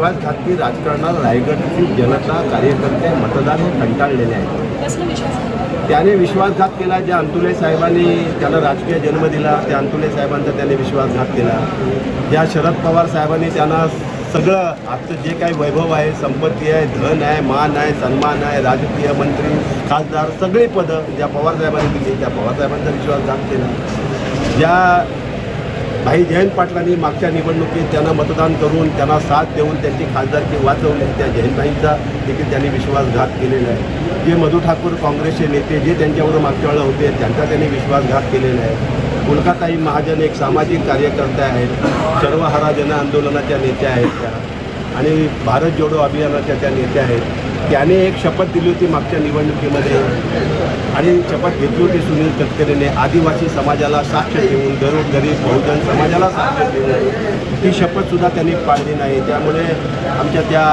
विश्वासघाती राजकारणात रायगडची जनता कार्यकर्ते मतदार हे कंटाळलेले आहेत. विश्वास त्याने विश्वासघात केला ज्या अंतुले साहेबांनी त्याला राजकीय जन्म दिला त्या अंतुले साहेबांचा त्याने विश्वासघात केला. ज्या शरद पवार साहेबांनी त्यांना सगळं आजचं जे काही वैभव आहे संपत्ती आहे धन आहे मान आहे सन्मान आहे राजकीय मंत्री खासदार सगळी पदं ज्या पवार साहेबांनी दिली त्या पवार साहेबांचा विश्वासघात केला. ज्या भाई जयंत पाटलांनी मागच्या निवडणुकीत त्यांना मतदान करून त्यांना साथ देऊन त्यांची खासदारकी वाचवली. त्या जयंतभाईंचा देखील त्यांनी विश्वासघात केलेला आहे. जे मधू ठाकूर काँग्रेसचे नेते जे त्यांच्यावर मागच्या वेळा होते त्यांचा त्यांनी विश्वासघात केलेला आहे. कोलकाताई महाजन एक सामाजिक कार्यकर्त्या आहेत. सर्वहारा जन आंदोलनाच्या नेत्या आहेत त्या. आणि भारत जोडो अभियानाच्या त्या नेत्या आहेत त्याने एक शपथ दिली होती मागच्या निवडणुकीमध्ये. आणि शपथ घेतली होती सुनील तटकरेने आदिवासी समाजाला साक्ष देऊन गरीब गरीब बहुजन समाजाला साक्ष देऊन. ती शपथसुद्धा त्यांनी पाळली नाही. त्यामुळे आमच्या त्या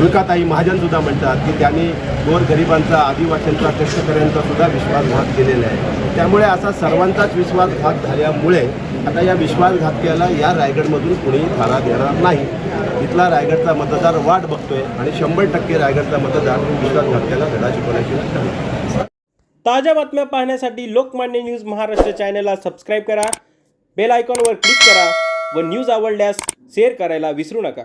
फुलकाताई महाजनसुद्धा म्हणतात की त्यांनी गोरगरिबांचा आदिवासींचा कष्टकऱ्यांचा सुद्धा विश्वासघात केलेला आहे. त्यामुळे असा सर्वांचाच विश्वासघात झाल्यामुळे आता या विश्वासघातक्याला या रायगडमधून कुणीही थारा देणार नाही. इथला रायगडचा मतदार वाट बघतोय आणि शंभर टक्के रायगडचा मतदार विश्वासघातक्याला धडा शिकवण्याची ताज्या बातम्या पाहण्यासाठी लोकमान्य न्यूज महाराष्ट्र चॅनलला सबस्क्राईब करा बेल आयकॉनवर क्लिक करा व न्यूज आवडल्यास शेअर करायला विसरू नका.